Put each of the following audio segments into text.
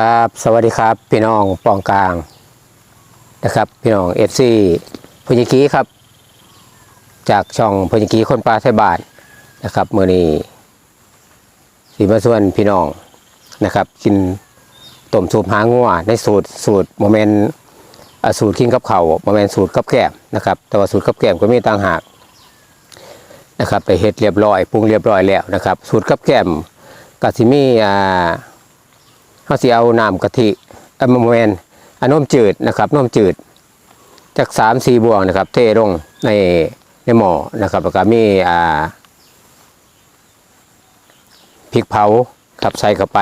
ครับสวัสดีครับ พี่น้องปองกลางนะครับ พี่น้องเอฟซีพญกีครับ จากช่องพญกีคนปลาไทยบาทนะครับเมื่อนี้สีมาส่วนพี่น้องนะครับ กินต้มสูบหางัวในสูตรสูตรโมเมนต์สูตรกินกับเขาโมเมนต์สูตรกับแก้มนะครับ แต่ว่าสูตรกับแก้มก็มีต่างหากนะครับไปเฮ็ดเรียบร้อยปรุงเรียบร้อยแล้วนะครับ สูตรกับแก้มก็สิมีอ่า เขาสิเอาน้ำกะทิเออมแมนอันนมจืดนะครับนมจืด จากสามสี่บวงนะครับ เทลงในในหม้อนะครับแล้วก็มีอ่าพริกเผาครับใส่เข้าไป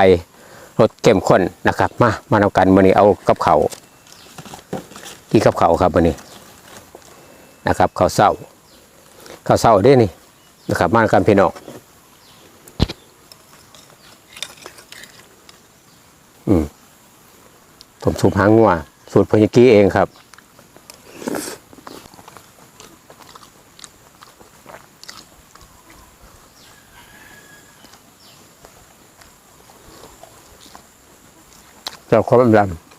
รสเข้มข้นนะครับ มามาเอากันมื้อนี้เอากับเขากินกับเขาครับมื้อนี้นะครับข้าวเศร้าข้าวเศร้าด้นี่นะครับมากันพี่น้อง ผมสูบหางงัวสูตรพญกี้เองครับ เจ้าความดำ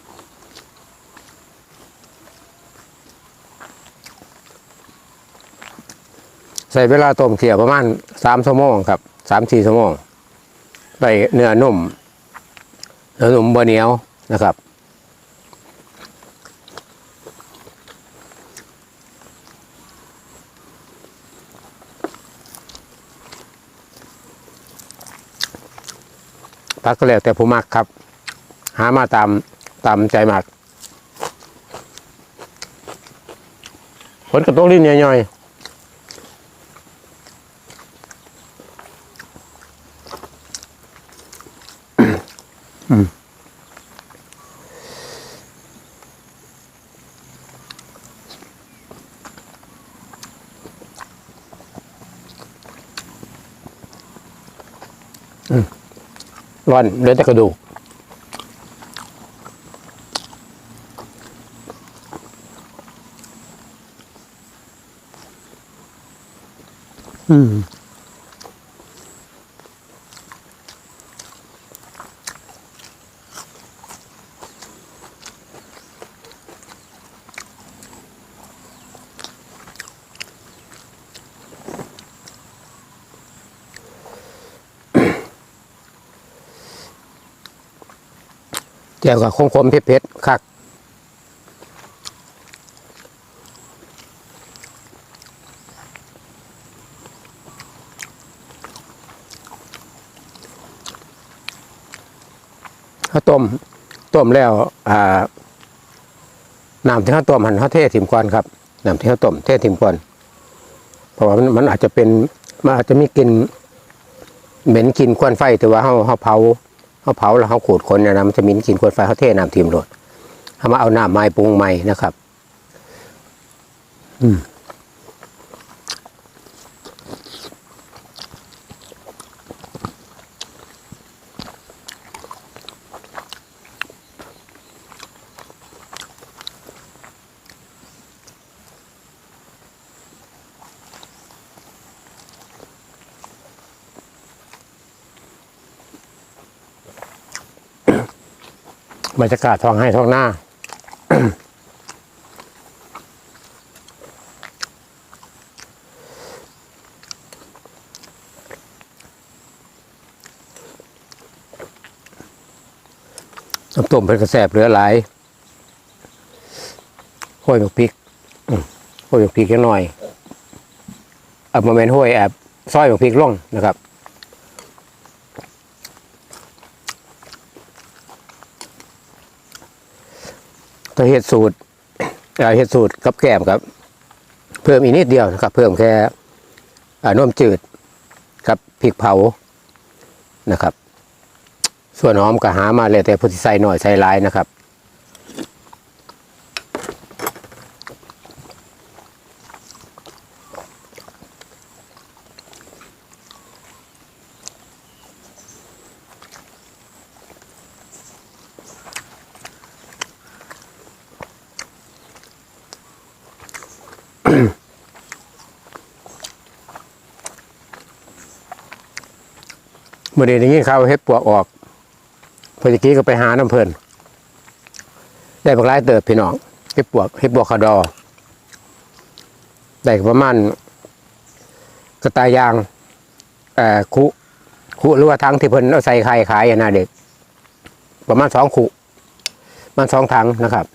ใส่เวลาต้มเขี่ยประมาณสามชั่วโมงครับสามสี่ชั่วโมงได้เนื้อนุ่ม เนื้อนุ่มบะเหนียวนะครับ พักก็แล้วแต่ผู้มักครับ หามาตามตามใจมักผลกระตกลิ้นย่อยๆ ร้อนเหลือแต่กระดูกอืม แจ่วกับคมๆเผ็ดๆคักข้าวต้มต้มแล้วอ่าน้ำที่ข้าวต้มหันข้าวเทถิ่มก่อนครับน้ำที่ข้าวต้มเทถิ่มก่อนเพราะว่ามันอาจจะเป็นมันอาจจะมีกลิ่นเหม็นกลิ่นควันไฟแต่ว่าเขาเขาเผา เขาเผาแล้วเขาขูดคนเนี่ยนะมันจะมีกลิ่นควันไฟเขาเทน้ำทิ่มรถเขามาเอาน้ำไม้ปรุงใหม่นะครับ อืม บรรยากาศท้องให้ท้องหน้าน้ำต้มเป็นกระแสบเหลือหลายห้อยบักพริกห้อยบักพริกแค่หน่อยเอามาเมนห้อยแอบซอยบักพริกล่องนะครับ เห็ดสูตรเห็ดสูตรกับแก้มครับ เพิ่มอีกนิดเดียวนะครับ เพิ่มแค่นมจืดกับพริกเผานะครับ ส่วนหอมก็หามาเลยแต่พุทธิไซหน่อยใส่หลายนะครับ เมื่อเดือนนี้เขาเฮ็ดปวกออกพอตะกี้ก็ไปหาน้ำเพลินได้บักหลเติบพี่น้องเห็ดปวกเห็ดบวกขาดอได้ประมาณกระตายยางเอ่อคุคุหรือว่าทั้งที่เพิ่นเอาใส่ไข่ขายอะนะเด็ก ประมาณสองคุประมาณสองถังนะครับ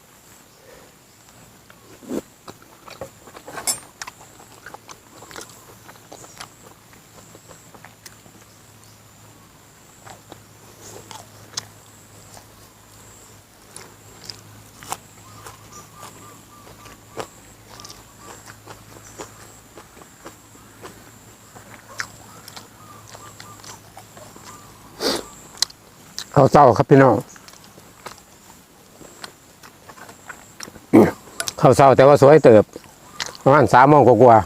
ข้าวเศร้าครับพี่น้องข้าวเศร้าแต่ว่าสวยเติบประมาณสามโมงกว่า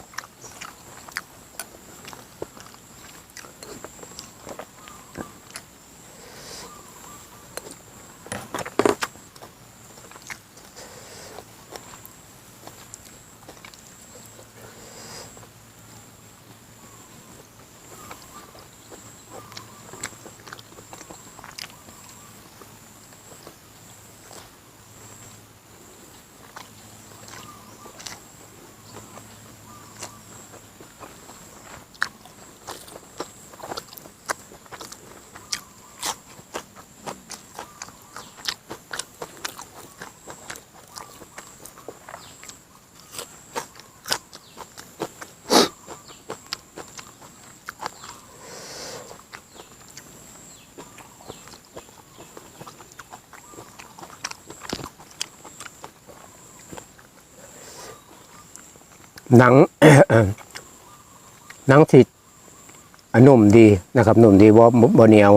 หนังหนังทิดอนุ่มดีนะครับนุ่มดีบ่บ่บ่เหนียว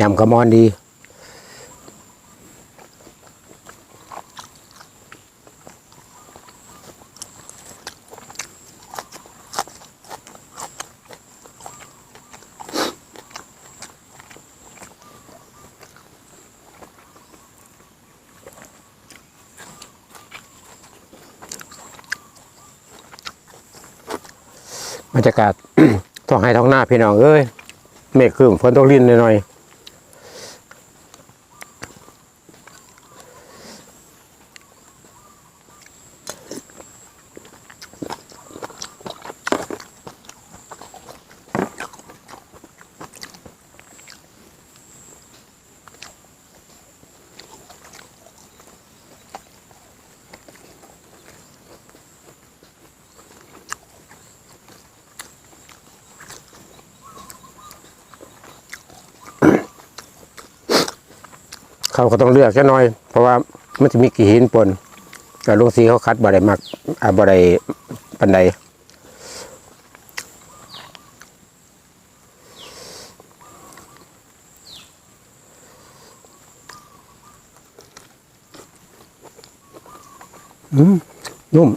ยำกระมอนดี บรรยากาศท้องให้ท้องหน้าพี่น้องเอ้ยเมฆครึ้มฝนตกลินหน่อยๆ เขาก็ต้องเลือกแค่น้อย เพราะว่ามันจะมีกี่หินปนแต่ลุงซีเขาคัดบ่ได้มากอ่าบ่ได้ปันใดอืมนุ่ม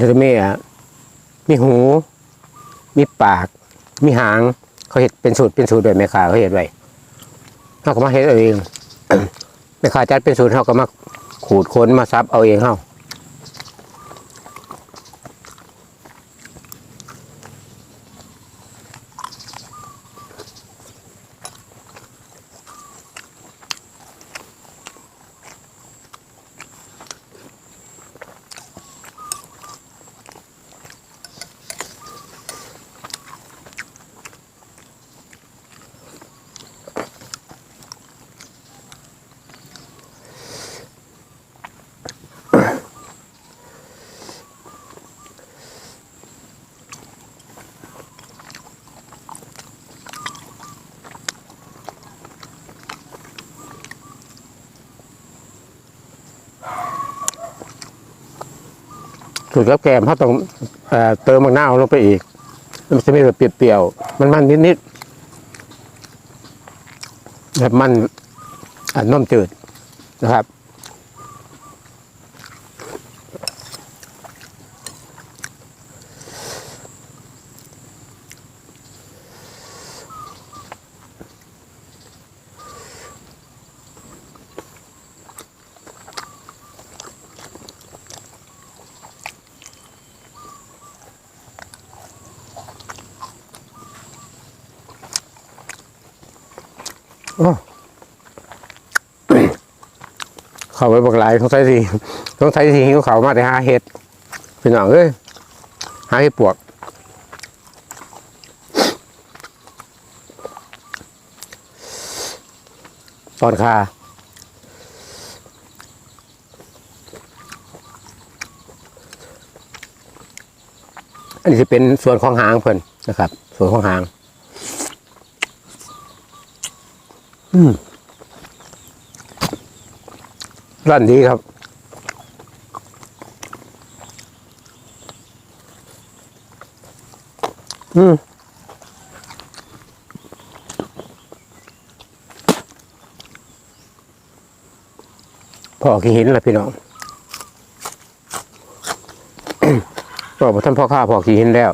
ก็จะมีอะมีหู มีปาก มีหาง เขาเห็ดเป็นสูตรเป็นสูตรโดยแม่ค้าเขาเห็ดไว้เขาก็มาเห็ดเอาเองแม่ค้าจัดเป็นสูตรเขาก็มาขูดค้นมาซับเอาเองเขา สูตรกับแกมเขาต้องเอ่อเติมมะนาวลงไปอีก มันจะมีแบบเปรี้ยวๆมันมันนิดๆแบบมันอะนมจืดนะครับ เขาไปบอกหลายต้องใช้สิต้องใช้สิหิวเขามาแต่หาเห็ดพี่น้องเอ้ยหาเห็ดปวกตอนคาอันนี้จะเป็นส่วนของหางเพิ่นนะครับ ส่วนของหาง อืม ร่อนดีครับ อืมพ่อขี้หินแหละพี่น้องบอกว่าท่านพ่อข้าพ่อขี้หินแล้ว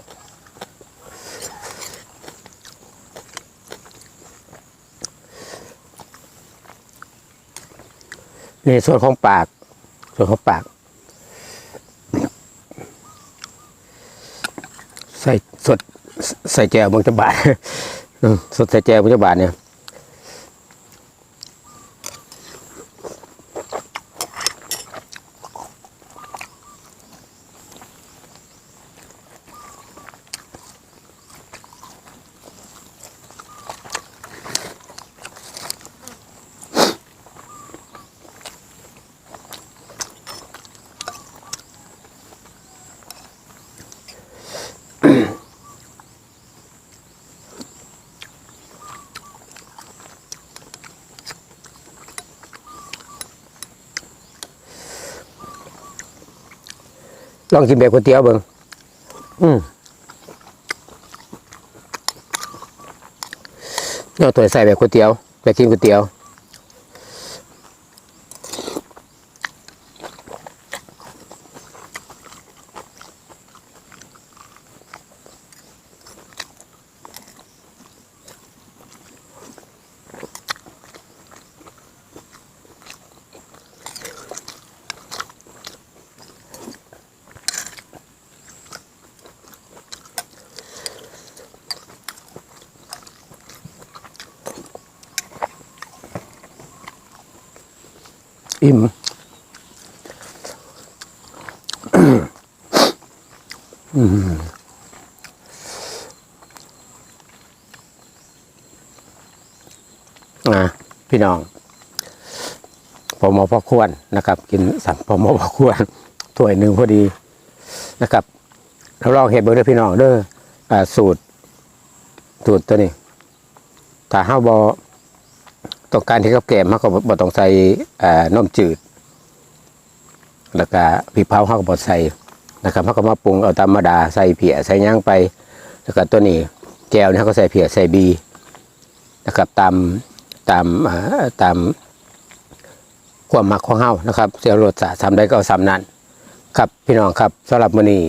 ในส่วนของปาก ส่วนของปาก ใส่สดใส่แจวมังจะบาดสดใส่แจวมังจะบาดเนี่ย ลองกินแบบก๋วยเตี๋ยวเบิงอืมเอาตัวใส่แบบก๋วยเตี๋ยวแบบกินก๋วยเตี๋ยว อิ่มอืมอะพี่น้องพอมอพอควรนะครับ กินสัมพอมอพอควรถ้วยหนึ่งพอดีนะครับเราลองเห็ดเบอร์เด้อพี่น้องเด้อสูตรสูตรตัวนี้ถ้าห้าบอ ต้องการที่เขาแกมเขาก็บ่ต้องใส่เอ่อนมจืด แล้วก็พริกเผาเขาก็บ่ใส่นะครับเขาก็มาปรุงเอาธรรมดาใส่เผียใส่ย่างไป แล้วก็ตัวนี้แก้วนี่เขาก็ใส่เผียใส่บีนะครับตามตามตามความมักของเฮานะครับเสียรสชาติทำได้ก็เอาสำนั้นครับพี่น้องครับสำหรับมื้อนี้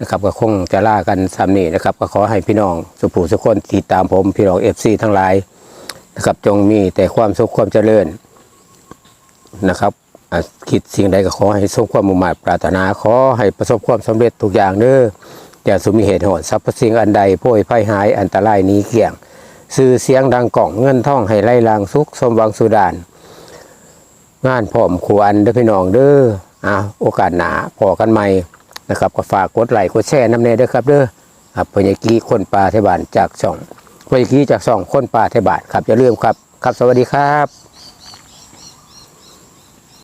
นะครับก็คงจะล่ากันสำนี้นะครับ ก็ขอให้พี่น้องสุภูสุคนที่ตามผมพี่น้อง FC ทั้งหลาย นะครับ จงมีแต่ความสุขความเจริญนะครับคิดสิ่งใดก็ขอให้สมความมุ่งหมายปรารถนาขอให้ประสบความสำเร็จทุกอย่างเด้ออย่าสุมีเหตุหอนทรัพย์สิ่งอันใดโพยภัยหายอันตรายนี้เกี่ยงสื่อเสียงดังกล่องเงินท่องให้ไล่ลางสุขสมวังสุดาน งานพร้อมควรเด้อพี่น้องเด้ออะโอกาสหนาพอกันใหม่นะครับก็ฝากกดไลค์กดแชร์น้ำเนยเด้อครับเด้อครับพญากีคนปลาเทบานจากช่อง พญากีจากสองคนปลาเทบาทครับอย่าลืมครับ ครับสวัสดีครับ